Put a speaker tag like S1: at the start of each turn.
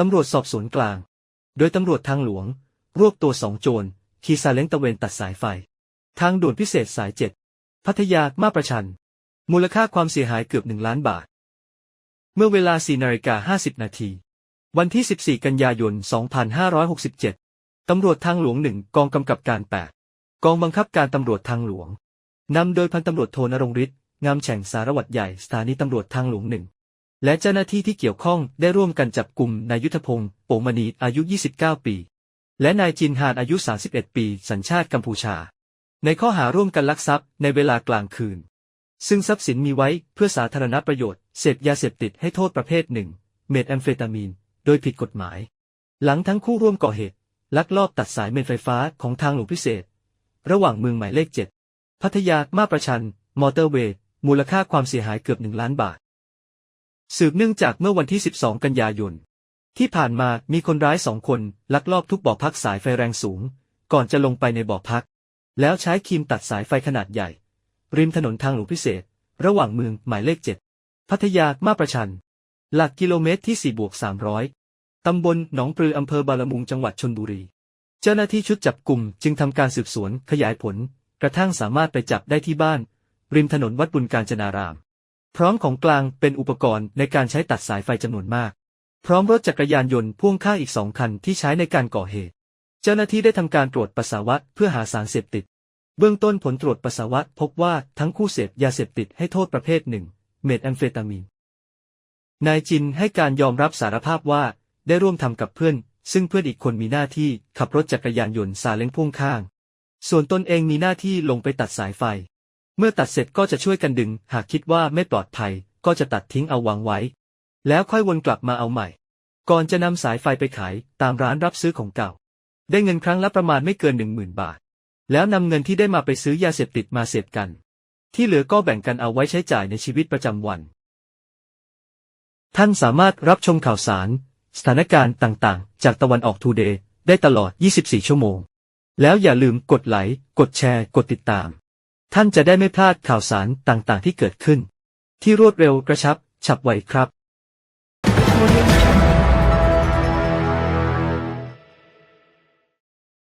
S1: ตำรวจสอบสวนกลาง โดยตำรวจทางหลวง รวบตัวสองโจรขี่ซาเล้งตะเวนตัดสายไฟ ทางด่วนพิเศษสายเจ็ดพัทยามาประชัน มูลค่าความเสียหายเกือบหนึ่งล้านบาท เมื่อเวลา4นาฬิกา50 นาที วันที่ 14 กันยายน 2567 ตำรวจทางหลวงหนึ่งกองกำกับการ 8 กองบังคับการตำรวจทางหลวงนำโดยพันตำรวจโทนรงฤทธิ์งามแฉ่งสารวัตรใหญ่สถานีตำรวจทางหลวงหนึ่ง และเจ้าหน้าที่ที่เกี่ยวข้องได้ร่วมกันจับกลุ่มนายยุทธพงศ์โปงมณีอายุ 29 ปี และนายจินฮานอายุ 31 ปี สัญชาติกัมพูชา ในข้อหาร่วมกันลักทรัพย์ในเวลากลางคืน ซึ่งทรัพย์สินมีไว้เพื่อสาธารณประโยชน์ เสพยาเสพติดให้โทษประเภทหนึ่ง เมทแอมเฟตามีน โดยผิดกฎหมาย หลังทั้งคู่ร่วมก่อเหตุ ลักลอบตัดสายเมนไฟฟ้าของทางหลวงพิเศษ ระหว่างเมืองหมายเลข7พัทยามาประชัน มอเตอร์เวย์มูลค่าความเสียหายเกือบหนึ่งล้านบาท สืบเนื่องจากเมื่อวันที่ 12 กันยายน ที่ผ่านมามีคนร้ายสองคนลักลอบทุบบ่อพักสายไฟแรงสูง ก่อนจะลงไปในบ่อพัก แล้วใช้ครีมตัดสายไฟขนาดใหญ่ ริมถนนทางหลวงพิเศษ ระหว่างเมืองหมายเลข7พัทยามาประชัน หลักกิโลเมตรที่4บวก300 ตำบลหนองปลืออำเภอบาลมุงจังหวัดชนบุรี เจ้าหน้าที่ชุดจับกลุ่มจึงทำการสืบสวนขยายผล กระทั่งสามารถไปจับได้ที่บ้าน ริมถนนวัดบุญการจนาราม พร้อมของกลางเป็นอุปกรณ์ในการใช้ตัดสายไฟจำนวนมาก พร้อมรถจักรยานยนต์พ่วงข้างอีกสองคันที่ใช้ในการก่อเหตุ เจ้าหน้าที่ได้ทำการตรวจปัสสาวะเพื่อหาสารเสพติด เบื้องต้นผลตรวจปัสสาวะพบว่าทั้งคู่เสพยาเสพติดให้โทษประเภทหนึ่ง เมทแอมเฟตามีน นายจินให้การยอมรับสารภาพว่าได้ร่วมทำกับเพื่อน ซึ่งเพื่อนอีกคนมีหน้าที่ขับรถจักรยานยนต์ซาเล้งพ่วงข้าง ส่วนตนเองมีหน้าที่ลงไปตัดสายไฟ เมื่อตัดเสร็จก็จะช่วยกันดึง หากคิดว่าไม่ปลอดภัย ก็จะตัดทิ้งเอาวางไว้ แล้วค่อยวนกลับมาเอาใหม่ ก่อนจะนำสายไฟไปขายตามร้านรับซื้อของเก่า ได้เงินครั้งละประมาณไม่เกินหนึ่งหมื่นบาท แล้วนำเงินที่ได้มาไปซื้อยาเสพติดมาเสพกัน ที่เหลือก็แบ่งกันเอาไว้ใช้จ่ายในชีวิตประจำวัน ท่านสามารถรับชมข่าวสาร สถานการณ์ต่างๆ จากตะวันออกทูเดย์ได้ตลอด 24 ชั่วโมง แล้วอย่าลืมกดไลค์ กดแชร์ กดติดตาม ท่านจะได้ไม่พลาดข่าวสารต่างๆ ที่เกิดขึ้น ที่รวดเร็วกระชับ ฉับไวครับ